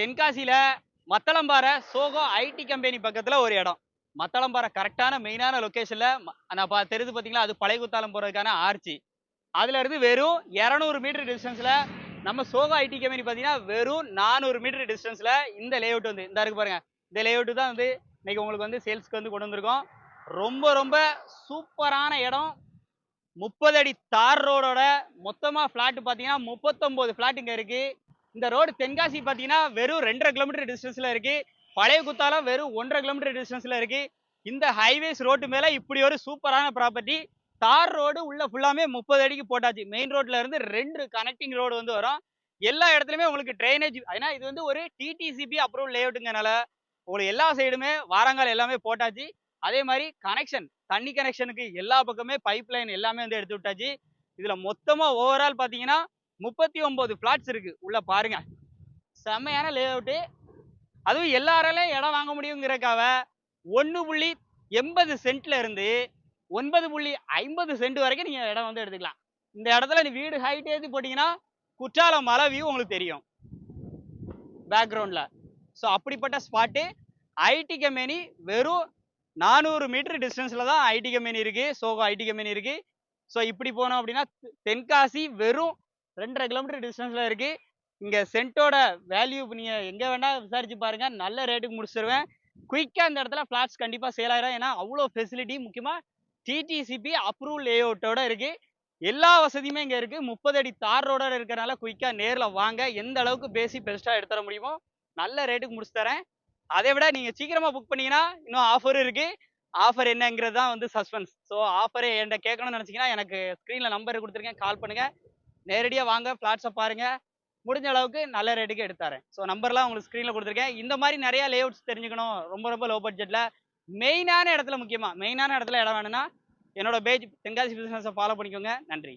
தென்காசியில் மத்தளம்பாறை சோகோ IT company பக்கத்தில் ஒரு இடம். மத்தளம்பாறை கரெக்டான மெயினான லொக்கேஷனில் நான் பா தெரிஞ்சு பார்த்தீங்களா அது பழைய குத்தாலம் போகிறதுக்கான ஆர்ச்சி. அதுலேருந்து வெறும் 200 மீட்டர் டிஸ்டன்ஸில் நம்ம சோகோ ஐடி கம்பெனி பார்த்தீங்கன்னா வெறும் 400 மீட்டர் டிஸ்டன்ஸில் இந்த லேஅவுட் வந்து இந்த இருக்கு பாருங்கள் இந்த லேஅவுட்டு தான் வந்து இன்றைக்கி உங்களுக்கு வந்து சேல்ஸ்க்கு வந்து கொண்டு வந்திருக்கோம். ரொம்ப ரொம்ப சூப்பரான இடம். முப்பது அடி தார் ரோடோட மொத்தமாக ஃப்ளாட்டு பார்த்தீங்கன்னா முப்பத்தொம்போது ஃப்ளாட் இங்கே இருக்கு. இந்த ரோடு தென்காசி பாத்தீங்கன்னா வெறும் ரெண்டரை கிலோமீட்டர் டிஸ்டன்ஸ்ல இருக்கு. பழைய குத்தாலம் வெறும் ஒன்றரை கிலோமீட்டர் டிஸ்டன்ஸ்ல இருக்கு. இந்த ஹைவேஸ் ரோட்டு மேல இப்படி ஒரு சூப்பரான ப்ராப்பர்ட்டி தார் ரோடு உள்ள ஃபுல்லாமே முப்பது அடிக்கு போட்டாச்சு. மெயின் ரோட்ல இருந்து ரெண்டு கனெக்டிங் ரோடு வந்து வரும். எல்லா இடத்துலயுமே உங்களுக்கு ட்ரைனேஜ் ஏன்னா இது வந்து ஒரு டிடிசிபி அப்ரூவல் லேஅவுட்டுங்கனால உங்களுக்கு எல்லா சைடுமே வாரங்கால் எல்லாமே போட்டாச்சு. அதே மாதிரி கனெக்ஷன் தண்ணி கனெக்ஷனுக்கு எல்லா பக்கமே பைப் லைன் எல்லாமே வந்து எடுத்து விட்டாச்சு. இதுல மொத்தமா ஓவரால் பாத்தீங்கன்னா முப்பத்தி ஒன்பது பிளாட்ஸ் இருக்கு. உள்ள பாருங்க. செம்மையான லேஅவுட்டு அதுவும் எல்லாராலையும் இடம் வாங்க முடியுங்கிறக்காக ஒன்று புள்ளி எண்பது சென்ட்ல இருந்து ஒன்பது புள்ளி ஐம்பது சென்ட் வரைக்கும் நீங்க இடம் வந்து எடுத்துக்கலாம். இந்த இடத்துல நீ வீடு ஹைட் ஏற்றி போட்டிங்கன்னா குற்றாலம் மலை வியூ உங்களுக்கு தெரியும். பேக்ரவுண்டில் ஸோ அப்படிப்பட்ட ஸ்பாட்டு ஐடி கம்பெனி வெறும் நானூறு மீட்டர் டிஸ்டன்ஸ்ல தான் ஐடி கம்பெனி இருக்கு. சோகோ ஐடி கம்பெனி இருக்கு. ஸோ இப்படி போனோம் அப்படின்னா தென்காசி வெறும் ரெண்டரை கிலோமீட்டர் டிஸ்டன்ஸில் இருக்குது இங்கே சென்ட்டோட வேல்யூ நீங்கள் எங்கே வேணால் விசாரித்து பாருங்கள் நல்ல ரேட்டுக்கு முடிச்சிருவேன். குயிக்காக இந்த இடத்துல ஃப்ளாட்ஸ் கண்டிப்பாக சேல் ஆயிரும். ஏன்னா அவ்வளோ ஃபெசிலிட்டி முக்கியமாக டிடிசிபி அப்ரூவல் லேஅவுட்டோட இருக்குது எல்லா வசதியுமே இங்கே இருக்குது முப்பது அடி தார் ரோட இருக்கிறனால குயிக்காக நேரில் வாங்க. எந்த அளவுக்கு பேசி பெஸ்ட்டாக எடுத்து தர முடியுமோ நல்ல ரேட்டுக்கு முடிச்சு தரேன். அதை விட நீங்கள் சீக்கிரமாக புக் பண்ணிங்கன்னா இன்னும் ஆஃபர் இருக்குது ஆஃபர் என்னங்கிறது தான் வந்து சஸ்பென்ஸ் ஸோ ஆஃபரே என்கிட்ட கேட்கணும்னு நினச்சிங்கன்னா எனக்கு ஸ்க்ரீனில் நம்பர் கொடுத்துருக்கேன். கால் பண்ணுங்கள் நேரடியாக வாங்க ஃப்ளாட்ஸை பாருங்க. முடிஞ்ச அளவுக்கு நல்ல ரேட்டுக்கு எடுத்தாரேன் ஸோ நம்பர்லாம் உங்களுக்கு ஸ்க்ரீனில் கொடுத்துருக்கேன். இந்த மாதிரி நிறைய லேஅவுட்ஸ் தெரிஞ்சுக்கணும். ரொம்ப ரொம்ப லோ. பட்ஜெட்டில் மெயினான இடத்துல முக்கியமாக மெயினான இடத்துல இடம் வேணும்னா என்னோட பேஜ் தென்காசி பிஸ்னஸை ஃபாலோ பண்ணிக்கோங்க. நன்றி.